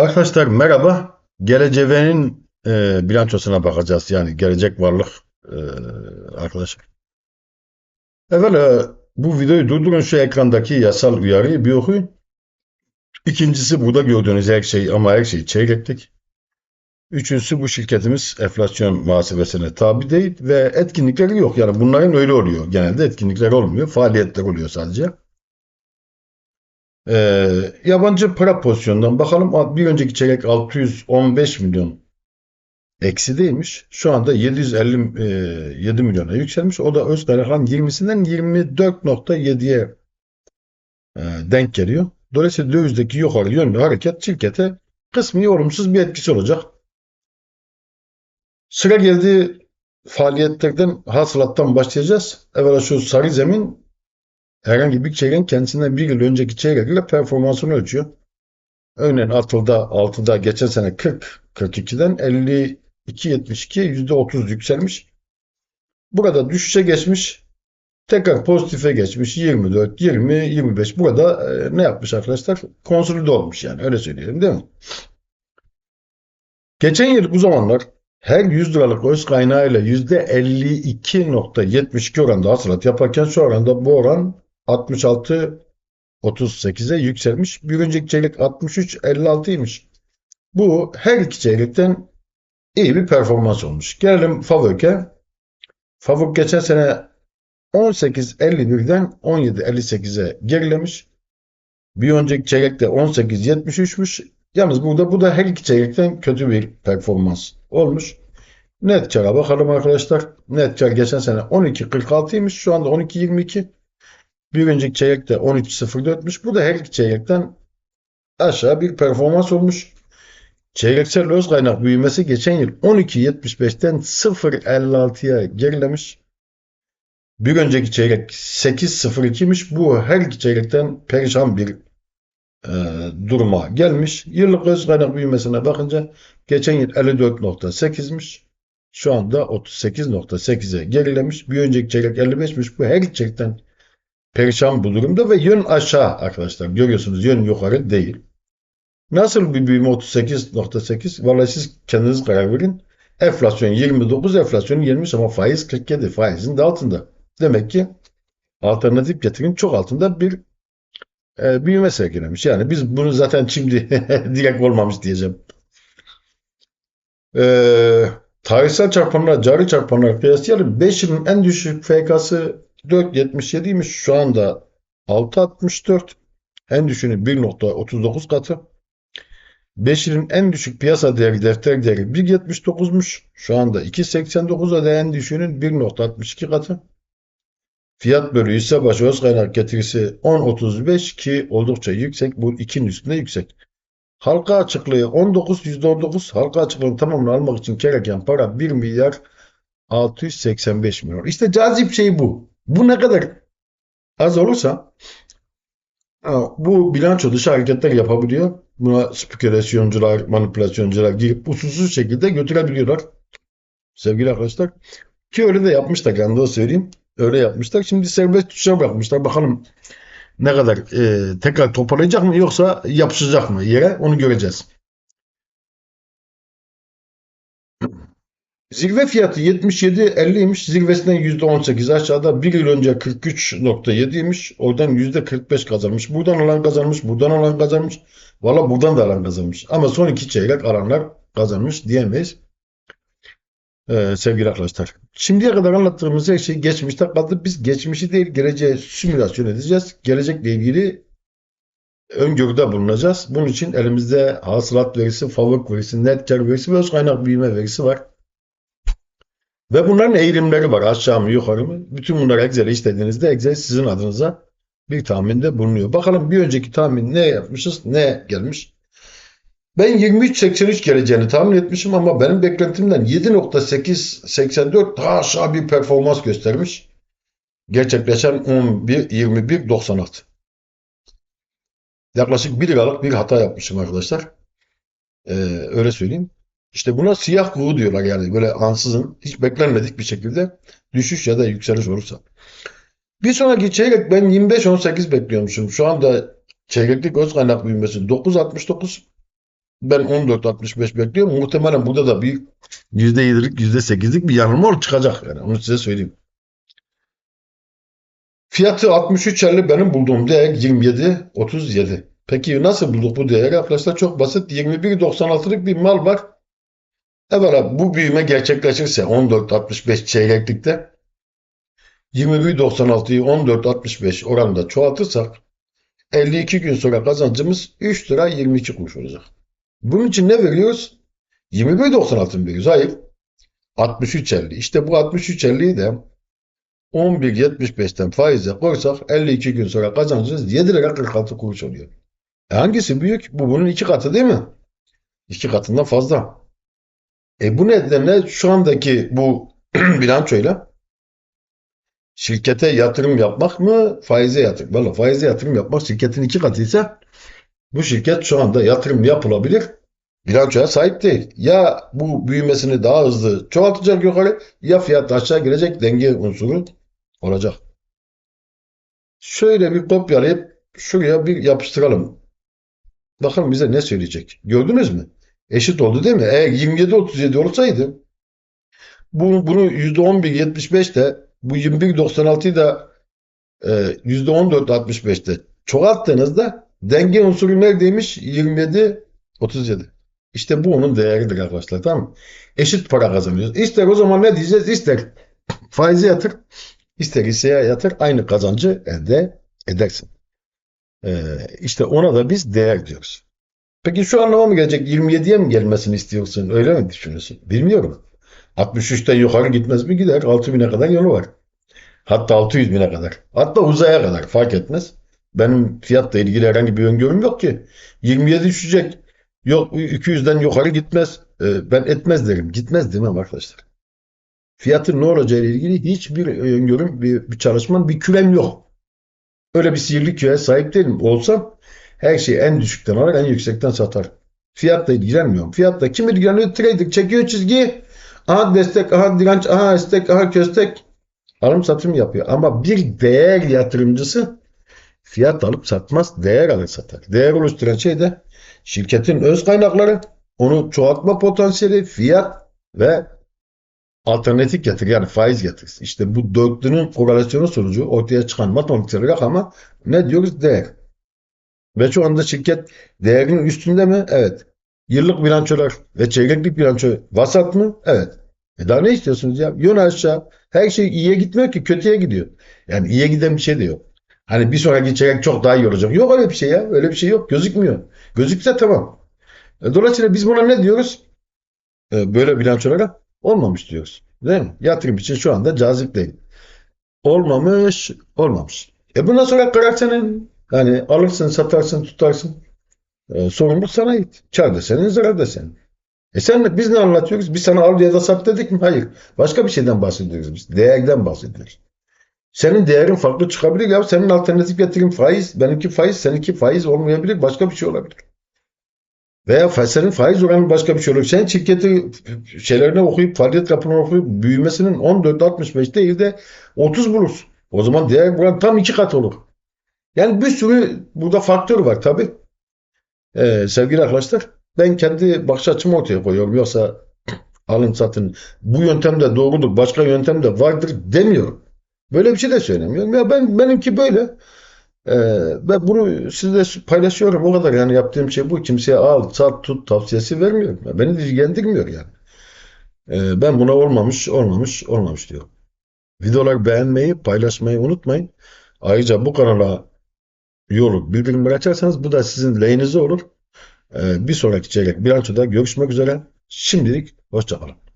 Arkadaşlar merhaba. Geleceğin e, bilançosuna bakacağız. Yani gelecek varlık e, arkadaşlar. Evvela bu videoyu durdurun şu ekrandaki yasal uyarıyı bir okuyun. İkincisi burada gördüğünüz her şey ama her şey çeyreklik. Üçüncüsü bu şirketimiz enflasyon muhasebesine tabi değil ve etkinlikleri yok. Yani bunların öyle oluyor. Genelde etkinlikler olmuyor. Faaliyetler oluyor sadece. Ee, yabancı para pozisyonundan bakalım. Bir önceki çeyrek 615 milyon eksideymiş. Şu anda 757 milyona yükselmiş. O da öz kaynakların 20'sinden 24.7'ye e, denk geliyor. Dolayısıyla dövizdeki yukarı yönlü hareket şirkete kısmi olumsuz bir etkisi olacak. Sıra geldi faaliyetlerden, hasılattan başlayacağız. Evvela şu sarı zemin herhangi bir çeyreğin kendisinden bir yıl önceki çeyrekle performansını ölçüyor. Örneğin Atıl'da 6'da geçen sene 40, 42'den 52, 72, %30 yükselmiş. Burada düşüşe geçmiş. Tekrar pozitife geçmiş. 24, 20, 25. Burada e, ne yapmış arkadaşlar? Konsolide olmuş yani. Öyle söyleyelim değil mi? Geçen yıl bu zamanlar her 100 liralık öz kaynağıyla %52.72 oranda hasılat yaparken şu oranda bu oran 66 38'e yükselmiş. Bir önceki çeyrek 63 56'ymış. Bu her iki çeyrekten iyi bir performans olmuş. Gelelim Favök'e. Favök geçen sene 18.51'den 17.58'e gerilemiş. Bir önceki çeyrekte 18.73'müş. Yalnız burada bu da her iki çeyrekten kötü bir performans olmuş. Net kar'a bakalım arkadaşlar. Net kar geçen sene 12.46'ymış. Şu anda 12.22. Bir önceki çeyrekte 13.04'müş. Bu da her iki çeyrekten aşağı bir performans olmuş. Çeyreksel öz kaynak büyümesi geçen yıl 12.75'ten 0.56'ya gerilemiş. Bir önceki çeyrek 8.02'miş. Bu her iki çeyrekten perişan bir e, duruma gelmiş. Yıllık öz kaynak büyümesine bakınca geçen yıl 54.8'miş. Şu anda 38.8'e gerilemiş. Bir önceki çeyrek 55'miş. Bu her iki çeyrekten perişan bu durumda ve yön aşağı arkadaşlar. Görüyorsunuz yön yukarı değil. Nasıl bir büyüme 38.8? Vallahi siz kendiniz karar verin. Enflasyon 29, enflasyon 20 ama faiz 47. Faizin de altında. Demek ki alternatif getirin çok altında bir e, büyüme sergilemiş. Yani biz bunu zaten şimdi direkt olmamış diyeceğim. E, tarihsel çarpanlar, cari çarpanlar kıyaslayalım. 5 yılın en düşük FK'sı 4.77'ymiş. Şu anda 6.64. En düşüğünü 1.39 katı. 5 yılın en düşük piyasa değeri defter değeri 1.79'muş. Şu anda 2.89'a da en düşüğünün 1.62 katı. Fiyat bölü hisse başı öz kaynak getirisi 10.35 ki oldukça yüksek. Bu ikinin üstünde yüksek. Halka açıklığı 19, %19. Halka açıklığının tamamını almak için gereken para 1 milyar 685 milyon. İşte cazip şey bu. Bu ne kadar az olursa bu bilanço dışı hareketler yapabiliyor. Buna spekülasyoncular, manipülasyoncular girip usulsüz şekilde götürebiliyorlar. Sevgili arkadaşlar. Ki öyle de yapmışlar. Yani de söyleyeyim. Öyle yapmışlar. Şimdi serbest düşüşe bırakmışlar. Bakalım ne kadar e, tekrar toparlayacak mı yoksa yapışacak mı yere onu göreceğiz. Zirve fiyatı 77.50'ymiş. Zirvesinden %18 aşağıda. Bir yıl önce 43.7'ymiş. Oradan %45 kazanmış. Buradan alan kazanmış. Buradan alan kazanmış. Valla buradan da alan kazanmış. Ama son iki çeyrek alanlar kazanmış diyemeyiz. Ee, sevgili arkadaşlar. Şimdiye kadar anlattığımız her şey geçmişte kaldı. Biz geçmişi değil geleceğe simülasyon edeceğiz. Gelecekle ilgili öngörüde bulunacağız. Bunun için elimizde hasılat verisi, favori verisi, net kar verisi ve öz kaynak büyüme verisi var. Ve bunların eğilimleri var. Aşağı mı yukarı mı? Bütün bunları Excel'e istediğinizde Excel sizin adınıza bir tahminde bulunuyor. Bakalım bir önceki tahmin ne yapmışız? Ne gelmiş? Ben 23.83 geleceğini tahmin etmişim ama benim beklentimden 7.884 daha aşağı bir performans göstermiş. Gerçekleşen 11.21.96. Yaklaşık 1 liralık bir hata yapmışım arkadaşlar. Ee, öyle söyleyeyim. İşte buna siyah kuğu diyorlar yani böyle ansızın hiç beklenmedik bir şekilde düşüş ya da yükseliş olursa. Bir sonraki çeyrek ben 25-18 bekliyormuşum. Şu anda çeyreklik öz kaynak büyümesi 9.69. Ben 14.65 bekliyorum. Muhtemelen burada da bir %7'lik %8'lik bir yanılma çıkacak yani. Onu size söyleyeyim. Fiyatı 63.50 benim bulduğum değer 27.37. Peki nasıl bulduk bu değeri? Arkadaşlar çok basit. 21.96'lık bir mal var. Evvela bu büyüme gerçekleşirse 14.65 çeyreklikte 21.96'yı 14.65 oranında çoğaltırsak 52 gün sonra kazancımız 3 lira 22 kuruş olacak. Bunun için ne veriyoruz? 21.96 mı veriyoruz? Hayır. 63.50. İşte bu 63.50'yi de 11.75'ten faize koysak 52 gün sonra kazancımız 7 lira 46 kuruş oluyor. E hangisi büyük? Bu bunun iki katı değil mi? İki katından fazla. E bu nedenle şu andaki bu bilançoyla şirkete yatırım yapmak mı faize yatırım? Valla faize yatırım yapmak şirketin iki katıysa bu şirket şu anda yatırım yapılabilir bilançoya sahip değil. Ya bu büyümesini daha hızlı çoğaltacak yukarı ya fiyat aşağı gelecek denge unsuru olacak. Şöyle bir kopyalayıp şuraya bir yapıştıralım. Bakalım bize ne söyleyecek. Gördünüz mü? Eşit oldu değil mi? Eğer 27-37 olsaydı bu, bunu %11.75'te bu 21.96'yı da e, %14.65'te çoğalttığınızda denge unsuru neredeymiş? 27-37. İşte bu onun değeridir arkadaşlar. Tamam mı? Eşit para kazanıyoruz. İster o zaman ne diyeceğiz? İster faize yatır, ister hisseye yatır. Aynı kazancı elde edersin. Ee, işte ona da biz değer diyoruz. Peki şu anlama mı gelecek? 27'ye mi gelmesini istiyorsun? Öyle mi düşünüyorsun? Bilmiyorum. 63'ten yukarı gitmez mi? Gider. 6000'e kadar yolu var. Hatta 600 bine kadar. Hatta uzaya kadar. Fark etmez. Benim fiyatla ilgili herhangi bir öngörüm yok ki. 27 düşecek. Yok 200'den yukarı gitmez. Ee, ben etmez derim. Gitmez demem arkadaşlar. Fiyatın ne olacağı ile ilgili hiçbir öngörüm, bir, bir çalışmam, bir kürem yok. Öyle bir sihirli küre sahip değilim. Olsam her şeyi en düşükten alır, en yüksekten satar. Fiyatla ilgilenmiyorum. Fiyatla kim ilgileniyor? Trader çekiyor çizgiyi. Aha destek, aha direnç, aha istek, aha köstek. Alım satım yapıyor. Ama bir değer yatırımcısı fiyat alıp satmaz, değer alır satar. Değer oluşturan şey de şirketin öz kaynakları, onu çoğaltma potansiyeli, fiyat ve alternatif getir yani faiz getirisi. İşte bu dörtlünün korelasyonu sonucu ortaya çıkan matematiksel rakama ne diyoruz? Değer. Ve şu anda şirket değerinin üstünde mi? Evet. Yıllık bilançolar ve çeyreklik bilanço vasat mı? Evet. E daha ne istiyorsunuz ya? Yön aşağı. Her şey iyiye gitmiyor ki kötüye gidiyor. Yani iyiye giden bir şey de yok. Hani bir sonraki çeyrek çok daha iyi olacak. Yok öyle bir şey ya. Öyle bir şey yok. Gözükmüyor. Gözükse tamam. E, Dolayısıyla biz buna ne diyoruz? E, Böyle bilançolara olmamış diyoruz. Değil mi? Yatırım için şu anda cazip değil. Olmamış, olmamış. E bundan sonra karar senin. Yani alırsın, satarsın, tutarsın. E, sorumluluk sana ait. Kar da senin, zarar da senin. E sen biz ne anlatıyoruz? Biz sana al ya da sat dedik mi? Hayır. Başka bir şeyden bahsediyoruz biz. Değerden bahsediyoruz. Senin değerin farklı çıkabilir ya. Senin alternatif yatırım faiz, benimki faiz, seninki faiz olmayabilir. Başka bir şey olabilir. Veya senin faiz oranı başka bir şey olur. Sen şirketi şeylerini okuyup, faaliyet raporunu okuyup büyümesinin 14.65 değil de 30 bulursun. O zaman değer buran tam iki kat olur. Yani bir sürü burada faktör var tabii. Ee, sevgili arkadaşlar ben kendi bakış açımı ortaya koyuyorum. Yoksa alın satın bu yöntem de doğrudur, başka yöntem de vardır demiyorum. Böyle bir şey de söylemiyorum. Ya ben benimki böyle. Ee, ben bunu sizle paylaşıyorum o kadar yani yaptığım şey bu. Kimseye al, sat, tut tavsiyesi vermiyorum. Ya Beni ilgilendirmiyor yani. Ee, ben buna olmamış, olmamış, olmamış diyorum. Videoları beğenmeyi, paylaşmayı unutmayın. Ayrıca bu kanala üye olup bildirimleri açarsanız bu da sizin lehinize olur. Ee, bir sonraki çeyrek bilançoda görüşmek üzere. Şimdilik hoşçakalın.